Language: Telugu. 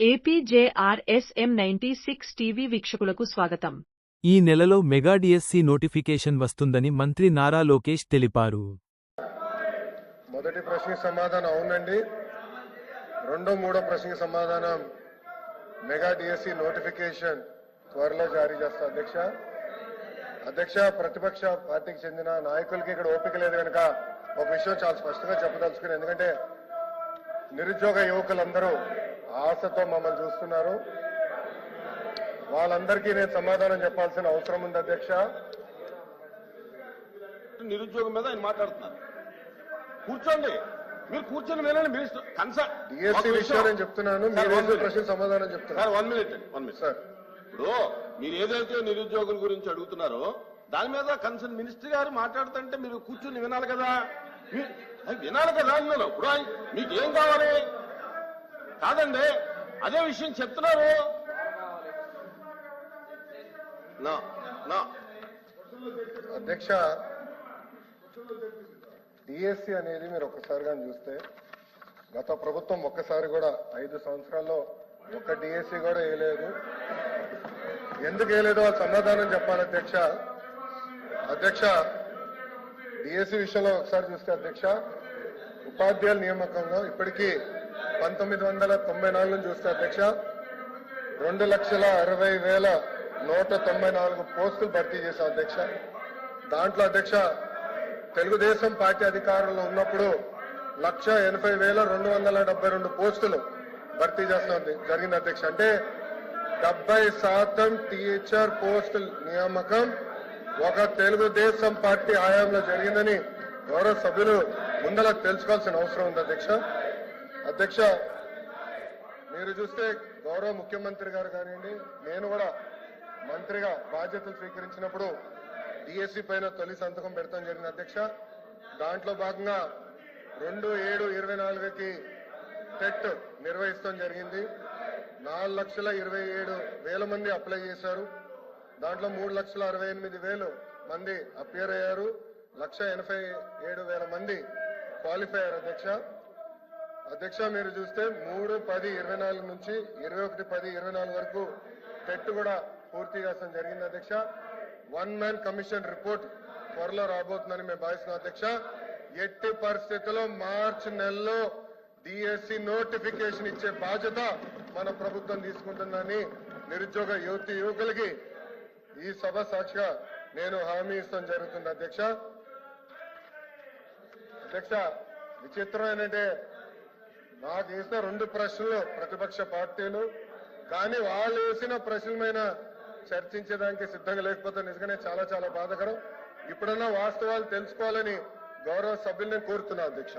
ఏపీజేఆర్ఎస్ఎం నైన్టీ సిక్స్ టీవీ వీక్షకులకు స్వాగతం. ఈ నెలలో మెగా డిఎస్సి నోటిఫికేషన్ వస్తుందని మంత్రి నారా లోకేష్ తెలిపారు. మొదటి ప్రశ్నకి సమాధానం అవునండి. రెండో మూడో ప్రశ్నకి సమాధానం మెగా డిఎస్సి నోటిఫికేషన్ త్వరలో జారీ చేస్తా అధ్యక్ష. అధ్యక్ష ప్రతిపక్ష పార్టీకి చెందిన నాయకులకి ఇక్కడ ఓపిక లేదు కనుక ఒక విషయం చాలా స్పష్టంగా చెప్పదలుచుకుని ఎందుకంటే నిరుద్యోగ యువకులందరూ ఆశతో మమ్మల్ని చూస్తున్నారు. వాళ్ళందరికీ నేను సమాధానం చెప్పాల్సిన అవసరం ఉంది అధ్యక్ష. నిరుద్యోగం మీద ఆయన మాట్లాడుతున్నారు. కూర్చోండి. మీరు కూర్చొని డిఎస్సి విషయం నేను చెప్తున్నాను. మీరు ప్రశ్న సమాధానం చెప్తున్నారు. One minute one minute sir. ఇప్పుడు మీరు ఏదైతే నిరుద్యోగుల గురించి అడుగుతున్నారో దాని మీద కన్సర్న్ మినిస్టర్ గారు మాట్లాడుతుంటే మీరు కూర్చుని వినాలి కదా? వినాలి కదా అన్నాను. ఇప్పుడు మీకు ఏం కావాలి? కాదండి అదే విషయం చెప్తున్నారు. నా నా. అధ్యక్ష డిఎస్సి అనేది మీరు ఒక్కసారి కానీ చూస్తే గత ప్రభుత్వం ఒక్కసారి కూడా ఐదు సంవత్సరాల్లో ఒక్క డిఎస్సి కూడా వేయలేదు. ఎందుకు వేయలేదో ఆ సమాధానం చెప్పాలి అధ్యక్ష. అధ్యక్ష డిఎస్సి విషయంలో ఒకసారి చూస్తే అధ్యక్ష ఉపాధ్యాయుల నియామకంలో ఇప్పటికీ పంతొమ్మిది వందల తొంభై నాలుగు నుంచి చూస్తే అధ్యక్ష రెండు లక్షల అరవై వేల నూట తొంభై నాలుగు పోస్టులు భర్తీ చేశాం అధ్యక్ష. దాంట్లో అధ్యక్ష తెలుగుదేశం పార్టీ అధికారంలో ఉన్నప్పుడు లక్ష ఎనభై వేల రెండు వందల డెబ్బై రెండు పోస్టులు భర్తీ చేస్తాం జరిగింది అధ్యక్ష. అంటే డెబ్బై శాతం టీచర్ పోస్టుల నియామకం ఒక తెలుగుదేశం పార్టీ హయాంలో జరిగిందని గౌరవ సభ్యులు ముందర తెలుసుకోవాల్సిన అవసరం ఉంది అధ్యక్ష. అధ్యక్ష మీరు చూస్తే గౌరవ ముఖ్యమంత్రి గారు కానివ్వండి నేను కూడా మంత్రిగా బాధ్యతలు స్వీకరించినప్పుడు డిఎస్సి పైన తొలి సంతకం పెడతాం జరిగింది అధ్యక్ష. దాంట్లో భాగంగా రెండు ఏడు ఇరవై నాలుగుకి టెట్ నిర్వహిస్తాం జరిగింది. నాలుగు లక్షల ఇరవై ఏడు వేల మంది అప్లై చేశారు. దాంట్లో మూడు లక్షల అరవై ఎనిమిది వేలు మంది అపియర్ అయ్యారు. లక్ష ఎనభై ఏడు వేల మంది క్వాలిఫై అయ్యారు అధ్యక్ష. అధ్యక్ష మీరు చూస్తే మూడు పది ఇరవై నాలుగు నుంచి ఇరవై ఒకటి పది ఇరవై నాలుగు వరకు టెట్ కూడా పూర్తి చేస్తాం. జరిగింది అధ్యక్ష. వన్ మ్యాన్ కమిషన్ రిపోర్ట్ త్వరలో రాబోతుందని మేము భావిస్తున్నాం అధ్యక్ష. ఎట్టి పరిస్థితుల్లో మార్చి నెలలో డిఎస్సి నోటిఫికేషన్ ఇచ్చే బాధ్యత మన ప్రభుత్వం తీసుకుంటుందని నిరుద్యోగ యువతి యువకులకి ఈ సభ సాక్షిగా నేను హామీ ఇస్తాం జరుగుతుంది అధ్యక్ష. అధ్యక్ష విచిత్రం ఏంటంటే నాకు వేసిన రెండు ప్రశ్నలు ప్రతిపక్ష పార్టీలు. కానీ వాళ్ళు వేసిన ప్రశ్నల మీద చర్చించడానికి సిద్ధంగా లేకపోతే నిజంగానే చాలా చాలా బాధకరం. ఇప్పుడన్నా వాస్తవాలు తెలుసుకోవాలని గౌరవ సభ్యుల్ని కోరుతున్నా అధ్యక్ష